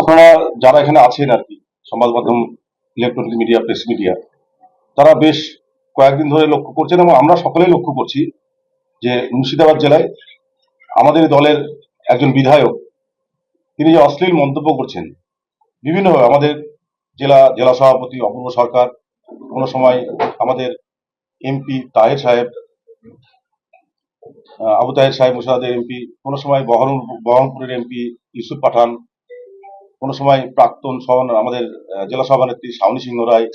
আপনারা যারা এখানে আছেন আর কি, সংবাদ মাধ্যম ইলেকট্রনিক মিডিয়া প্রেস মিডিয়া তারা বেশ কয়েকদিন ধরে লক্ষ্য করছেন এবং আমরা সকলেই লক্ষ্য করছি যে মুর্শিদাবাদ জেলায় আমাদের দলের একজন বিধায়ক, তিনি যে অশ্লীল মন্তব্য করছেন, বিভিন্নভাবে আমাদের জেলা জেলা সভাপতি, অপূর্ব সরকার, কোনো সময় আমাদের এমপি তাহের সাহেব আবু তাহের সাহেব, মুর্শিদাবাদের এমপি, কোনো সময় বহরম বহরমপুরের এমপি ইউসুফ পাঠান কোনো সময় প্রাক্তন সভান আমাদের জেলা সভানেত্রী শাওনি সিংহ রায়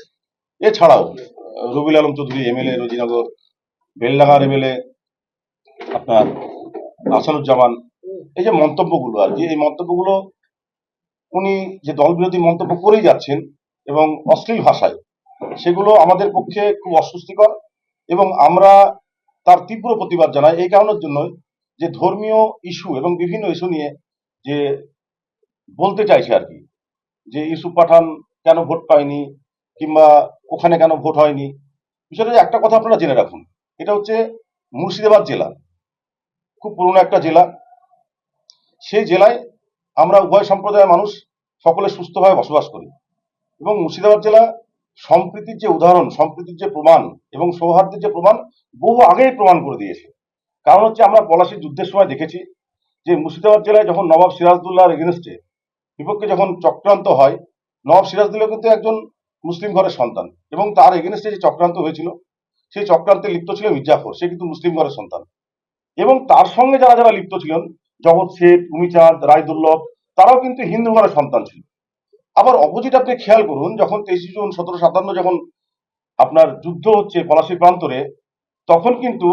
এছাড়াও আহ, রবিউল আলম চৌধুরী এমএলএ রোজিনগর বেলডাঙ্গার এমএলএ আপনার আসানুজ্জামান এই যে মন্তব্যগুলো আর কি এই মন্তব্যগুলো উনি যে দল বিরোধী মন্তব্য করেই যাচ্ছেন এবং অশ্লীল ভাষায় সেগুলো আমাদের পক্ষে খুব অস্বস্তিকর এবং আমরা তার তীব্র প্রতিবাদ জানাই। এই কারণের জন্য যে ধর্মীয় ইস্যু এবং বিভিন্ন ইস্যু নিয়ে যে বলতে চাইছে আর কি, যে ইউসুফ পাঠান কেন ভোট পায়নি কিংবা ওখানে কেন ভোট হয়নি। বিষয়টা একটা কথা আপনারা জেনে রাখুন, এটা হচ্ছে মুর্শিদাবাদ জেলা, খুব পুরনো একটা জেলা। সেই জেলায় আমরা উভয় সম্প্রদায়ের মানুষ সকলে সুস্থভাবে বসবাস করি এবং মুর্শিদাবাদ জেলা সম্প্রীতির যে উদাহরণ, সম্প্রীতির যে প্রমাণ এবং সৌহার্দ্যের যে প্রমাণ, বহু আগেই প্রমাণ করে দিয়েছে। কারণ হচ্ছে আমরা পলাশির যুদ্ধের সময় দেখেছি যে মুর্শিদাবাদ জেলায় যখন নবাব সিরাজদুল্লাহর এগেনস্টে বিপক্ষে যখন চক্রান্ত হয় নবাব সিরাজদুল্লাহ কিন্তু একজন মুসলিম ঘরের সন্তান এবং তার এগেনস্টে যে চক্রান্ত হয়েছিল, সেই চক্রান্তে লিপ্ত ছিল মির্জাফর। সে কিন্তু মুসলিম ঘরের সন্তান। এবং তার সঙ্গে যারা যারা লিপ্ত ছিলেন, জগৎ শেঠ ভূমিচাঁদ রায়দুল্লভ, তারাও কিন্তু হিন্দু ঘরের সন্তান ছিল। আবার অপোজিট আপনি খেয়াল করুন, যখন তেইশে জুন সতেরো সাতান্ন যখন আপনার যুদ্ধ হচ্ছে পলাশী প্রান্তরে, তখন কিন্তু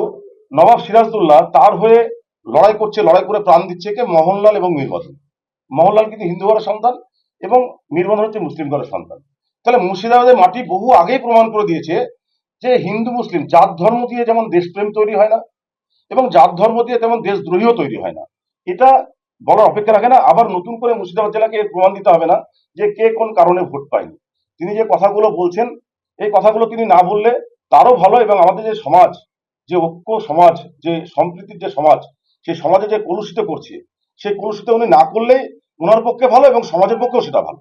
নবাব সিরাজদুল্লাহ তার হয়ে লড়াই করছে, লড়াই করে প্রাণ দিচ্ছে কে? মোহনলাল এবং মীরবদন। মোহনলাল কিন্তু হিন্দু ঘরের সন্তান এবং মীরবদন হচ্ছে মুসলিম ঘরের সন্তান। তাহলে মুর্শিদাবাদের মাটি বহু আগেই প্রমাণ করে দিয়েছে যে হিন্দু, মুসলিম জাত, ধর্ম দিয়ে যেমন দেশপ্রেম তৈরি হয় না এবং জাত, ধর্ম দিয়ে তেমন দেশদ্রোহীও তৈরি হয় না। এটা বলার অপেক্ষা রাখে না। আবার নতুন করে মুর্শিদাবাদ জেলাকে প্রমাণ দিতে হবে না যে কে কোন কারণে ভোট পায়নি। তিনি যে কথাগুলো বলছেন, এই কথাগুলো তিনি না বললে তারও ভালো এবং আমাদের যে সমাজ, যে ঐক্য সমাজ, যে সম্প্রীতির যে সমাজ, সেই সমাজে যে কলুষিত করছে, সেই কলুষিত উনি না করলেই ওনার পক্ষে ভালো এবং সমাজের পক্ষেও সেটা ভালো।